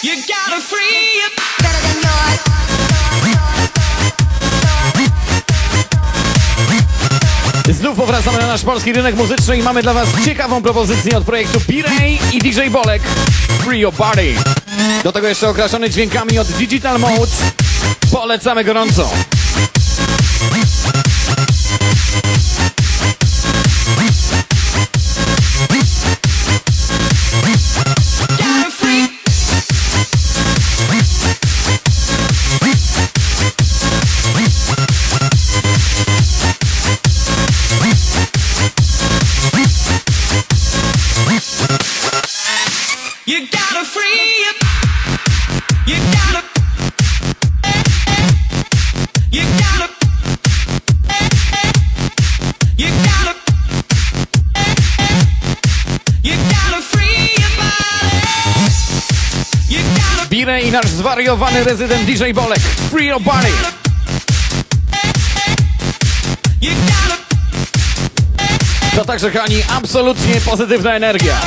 You gotta free your Better than yours. Znów powracamy na nasz polski rynek muzyczny i mamy dla was ciekawą propozycję od projektu Pirej i DJ Bolek Free Your Body. Do tego jeszcze okraszony dźwiękami od Digital Mode. Polecamy gorąco. You gotta free You gotta You gotta You gotta You gotta free your body You gotta i nasz zwariowany rezydent DJ Bolek Free Your Body. To także, kochani, absolutnie pozytywna energia.